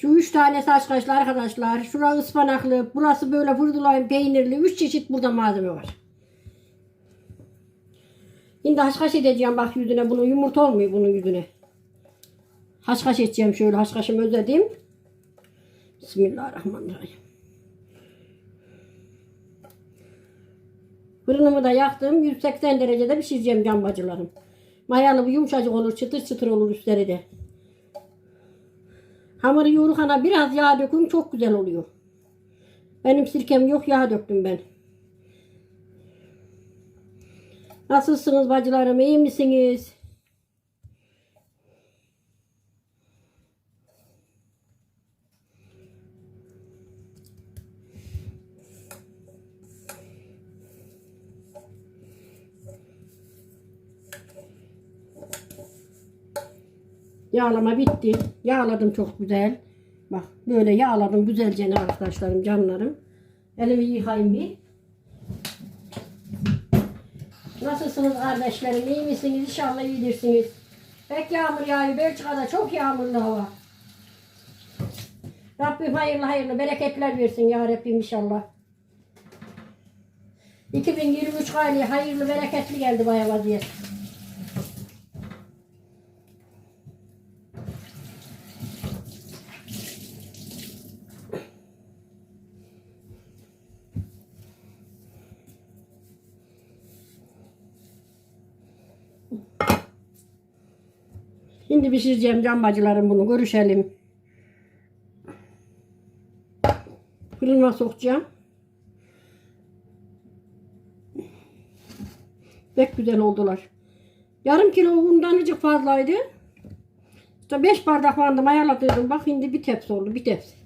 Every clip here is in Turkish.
Şu üç tane saç kaşlı arkadaşlar. Şurası ıspanaklı. Burası böyle vurdulayın peynirli. Üç çeşit burada malzeme var. Şimdi haşhaş edeceğim bak yüzüne bunu. Yumurta olmuyor bunun yüzüne. Haşhaş edeceğim şöyle. Haşhaşımı özledim. Bismillahirrahmanirrahim. Fırınımı da yaktım. 180 derecede pişireceğim can bacılarım. Mayalı bir yumuşacık olur. Çıtır çıtır olur üstleri de. Hamuru yoğururken biraz yağ dökün çok güzel oluyor. Benim sirkem yok yağ döktüm ben. Nasılsınız bacılarım iyi misiniz? Yağlama bitti. Yağladım çok güzel. Bak böyle yağladım güzelce arkadaşlarım canlarım. Elimi yıkayayım bir. Nasılsınız kardeşlerim? İyi misiniz? İnşallah iyidirsiniz. Pek yağmur yağıyor. Belçika'da çok yağmurlu hava. Rabbim hayırlı hayırlı bereketler versin ya Rabbim inşallah. 2023 gayri hayırlı bereketli geldi baya vaziyet. Şimdi pişireceğim can bacılarım bunu görüşelim. Fırına sokacağım. Pek güzel oldular. Yarım kilo undan azıcık fazlaydı. İşte 5 bardak falan ayarladıydım. Bak şimdi bir tepsi oldu. Bir tepsi.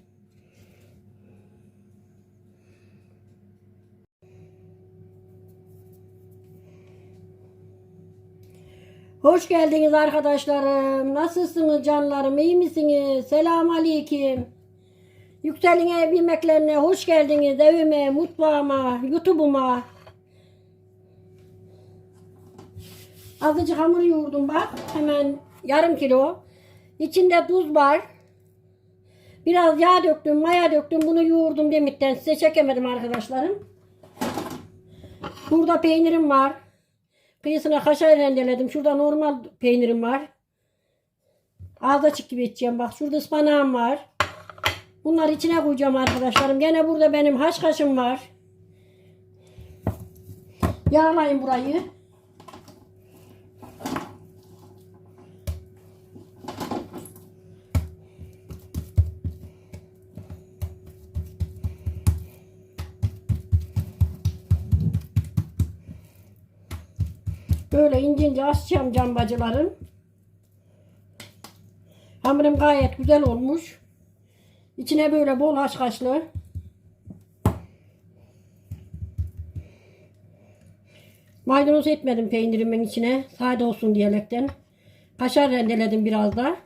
Hoş geldiniz arkadaşlarım. Nasılsınız canlarım? İyi misiniz? Selam aleyküm. Yükselin ev yemeklerine hoş geldiniz. Evime, mutfağıma, YouTube'uma. Azıcık hamur yoğurdum bak. Hemen yarım kilo. İçinde tuz var. Biraz yağ döktüm, maya döktüm. Bunu yoğurdum demitten. Size çekemedim arkadaşlarım. Burada peynirim var. Kıyısına kaşar rendeledim. Şurada normal peynirim var. Ağız açık gibi içeceğim. Bak şurada ıspanağım var. Bunları içine koyacağım arkadaşlarım. Gene burada benim haşhaşım var. Yağlayın burayı. Böyle ince ince açacağım can bacılarım. Hamurum gayet güzel olmuş. İçine böyle bol haşhaşlı. Maydanoz etmedim peynirimin içine. Sade olsun diyerekten. Kaşar rendeledim biraz da.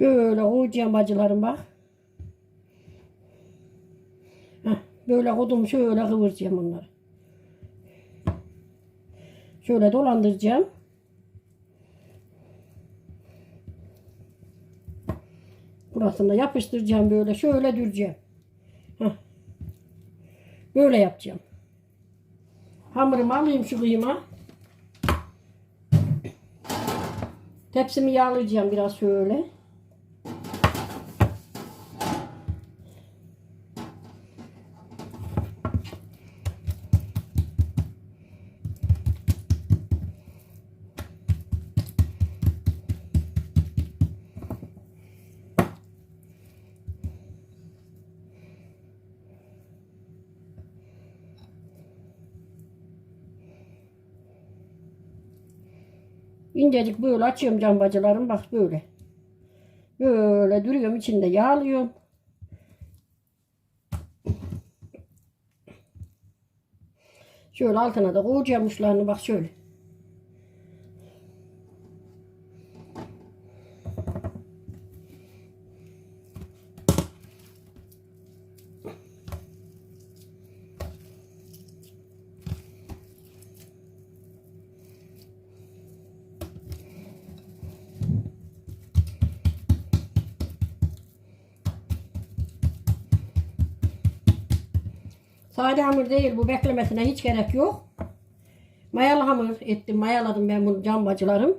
Böyle koyacağım bacılarım bak. Heh, böyle kodum şöyle kıvıracağım onları. Şöyle dolandıracağım. Burasını yapıştıracağım böyle şöyle düreceğim. Heh. Böyle yapacağım. Hamurumu alayım şu kıyıma. Tepsimi yağlayacağım biraz şöyle. İncecik böyle açıyorum can bacılarım bak böyle. Böyle duruyorum içinde yağlıyorum. Şöyle altına da koyacağım uçlarını bak şöyle. Sade hamur değil bu beklemesine hiç gerek yok. Mayalı hamur ettim. Mayaladım ben bunu cam bacılarım.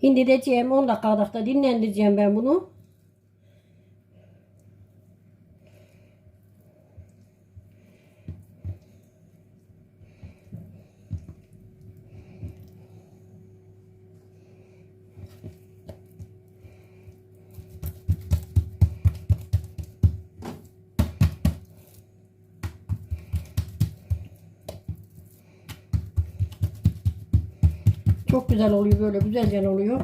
Şimdi diyeceğim 10 dakikada dinlendireceğim ben bunu. Çok güzel oluyor böyle güzelce oluyor.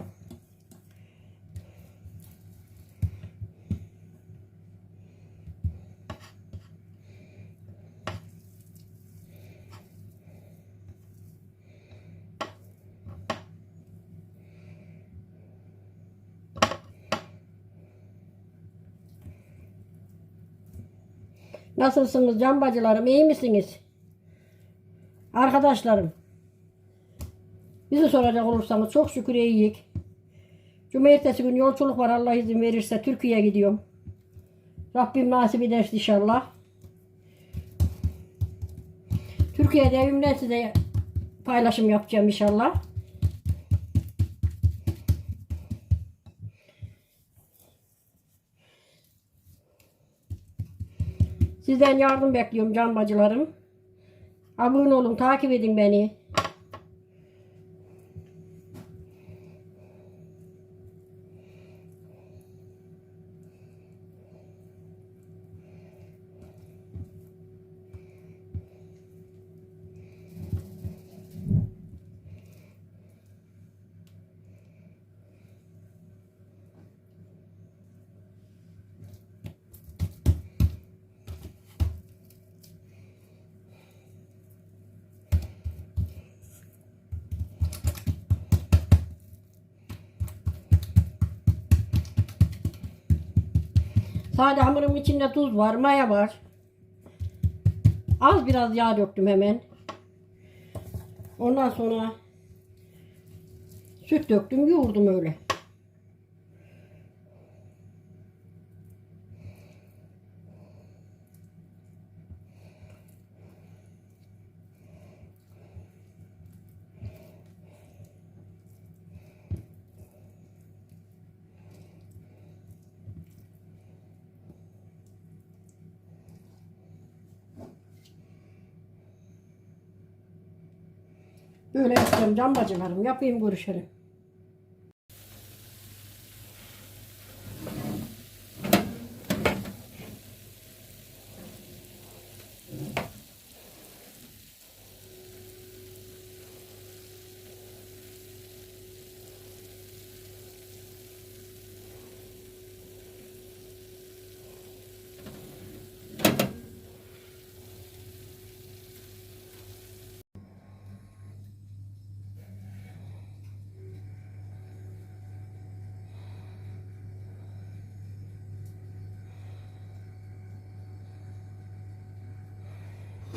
Nasılsınız can bacılarım iyi misiniz? Arkadaşlarım. Bizi soracak olursanız çok şükür iyiyik. Cumartesi gün yolculuk var Allah izin verirse Türkiye'ye gidiyorum. Rabbim nasip ederse inşallah. Türkiye'de evimden size paylaşım yapacağım inşallah. Sizden yardım bekliyorum can bacılarım. Abone olun, takip edin beni. Sade hamurum içinde tuz var, maya var. Az biraz yağ döktüm hemen. Ondan sonra süt döktüm, yoğurdum öyle. Böyle yapacağım can bacılarım. Yapayım görüşelim.